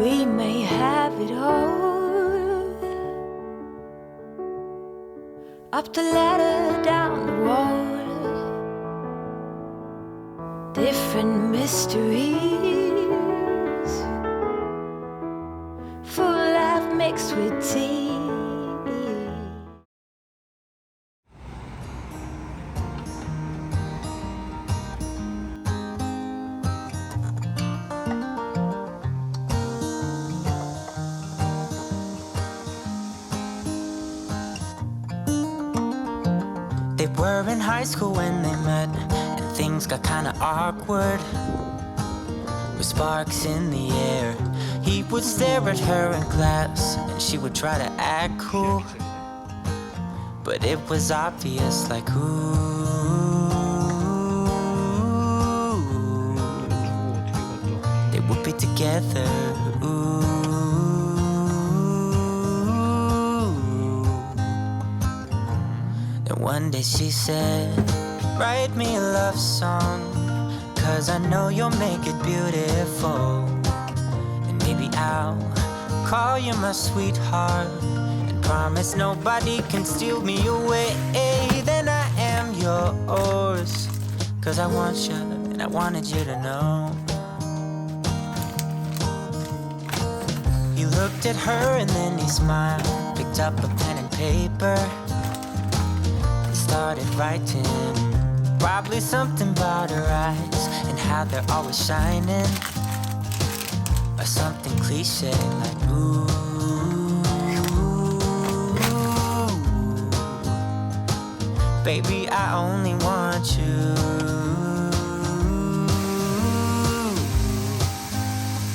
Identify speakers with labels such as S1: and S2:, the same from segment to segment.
S1: we may have it all. Up the ladder, down the wall. Different mysteries. Full life mixed with tea.
S2: Were in high school when they met, and things got kinda awkward. With sparks in the air, he would stare at her in class, and she would try to act cool. But it was obvious, like, ooh, they would be together, ooh. One day she said, Write me a love song, cause I know you'll make it beautiful. And maybe I'll call you my sweetheart, and promise nobody can steal me away. Then I am yours, cause I want you, and I wanted you to know. He looked at her and then he smiled, picked up a pen and paper started writing. Probably something about her eyes and how they're always shining. Or something cliche like, ooh. Baby, I only want you.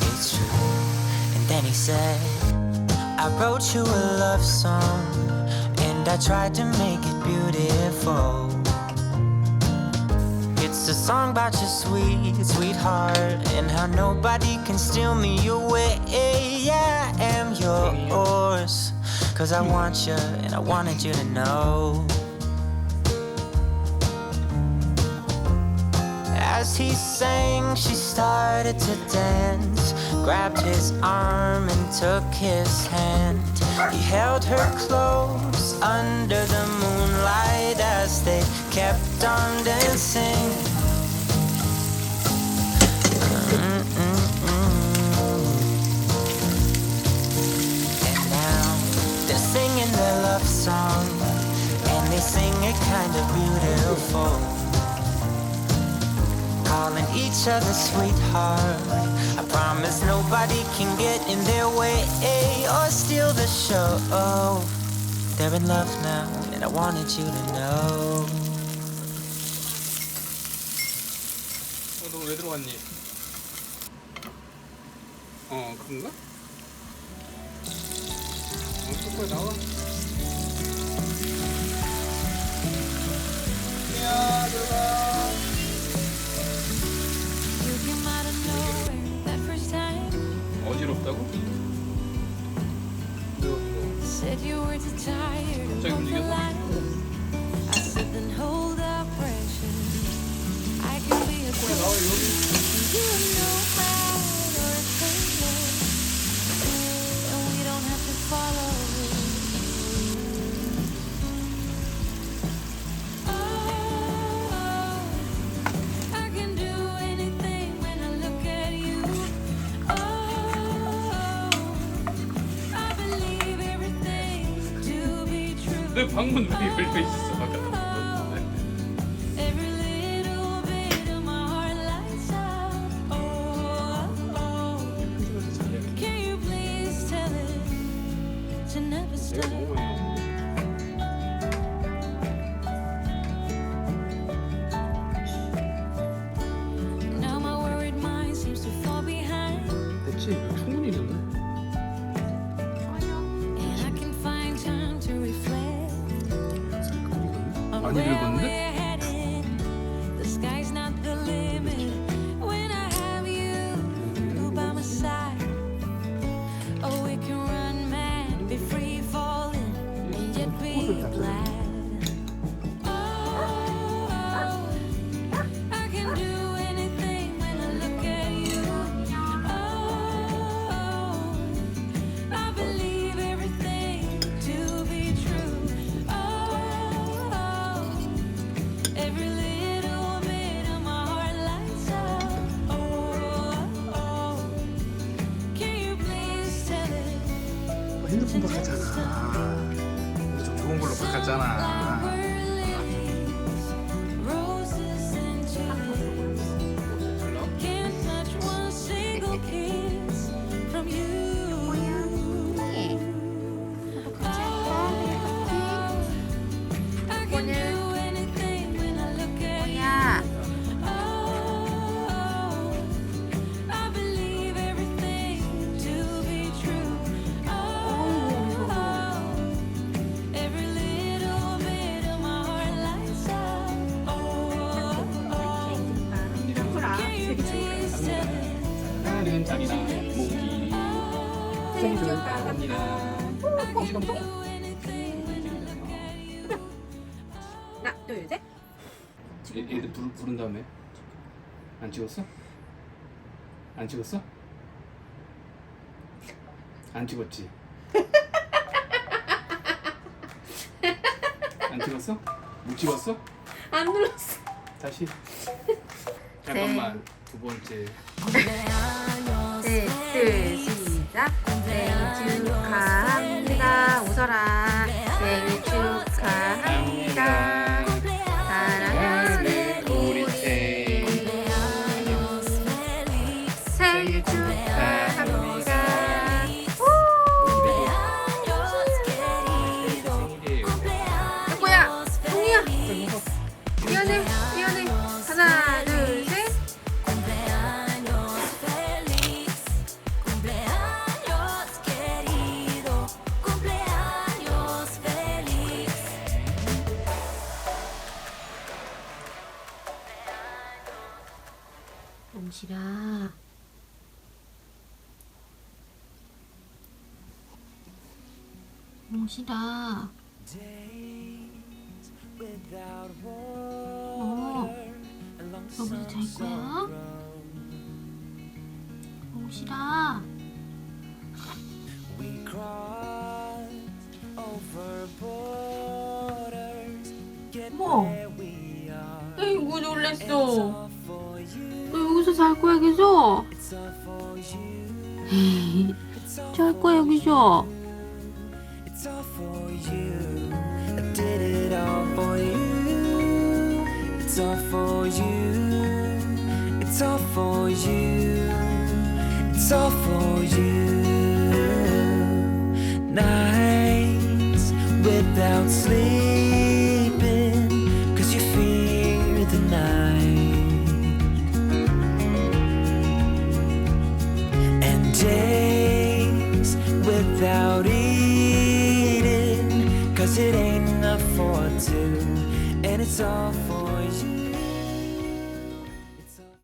S2: It's true. And then he said, I wrote you a love song, I tried to make it beautiful. It's a song about your sweet, sweetheart, and how nobody can steal me away. Yeah, I am yours, cause I want you, and I wanted you to know. As he sang, she started to dance. Grabbed his arm and took his hand. He held her close under the moonlight as they kept on dancing. And now they're singing their love song, and they sing it kind of beautiful each other sweetheart. I promise nobody can get in their way or steal the show. They're in love now, and I wanted you to know.
S3: 어, 너 왜 들어왔니? 어, 그런가? 어, 똑바로 나와. 어지럽다고? 들어, 들어.
S1: Said you were too tired of
S3: 갑자기
S1: the
S3: 움직였어.
S1: be true.
S3: 내 방문 왜 열려 있었어? 아까
S1: Every little bit of my heart lights up. Oh, oh, can you please tell it to never
S3: 내가
S1: stop?
S3: 너무 많이 나왔는데.
S1: Now
S3: 많이
S1: where
S3: 늙었는 좀 바꿨잖아. 좀 좋은 걸로 바꿨잖아.
S1: Look at you.
S3: 하나,
S4: 둘, 셋.
S3: 얘, 얘들 부르, 부른 다음에 안 찍었어? 안 찍었어? 안 찍었지? 안 찍었어? 못 찍었어?
S4: 안 눌렀어.
S3: 다시 잠깐만 두 번째
S4: 셋, 둘, 시작. 생일 축하합니다. 웃어라. 생일 축하합니다. 몽실아. 몽실아. 어, 여기서 잘 거야? 몽실아. 뭐? 아이고 놀랬어. 살 거야 계속? 잘 거야 계속?
S2: It's all for you. It's all for you. It's all for you. Nights without sleep. It's all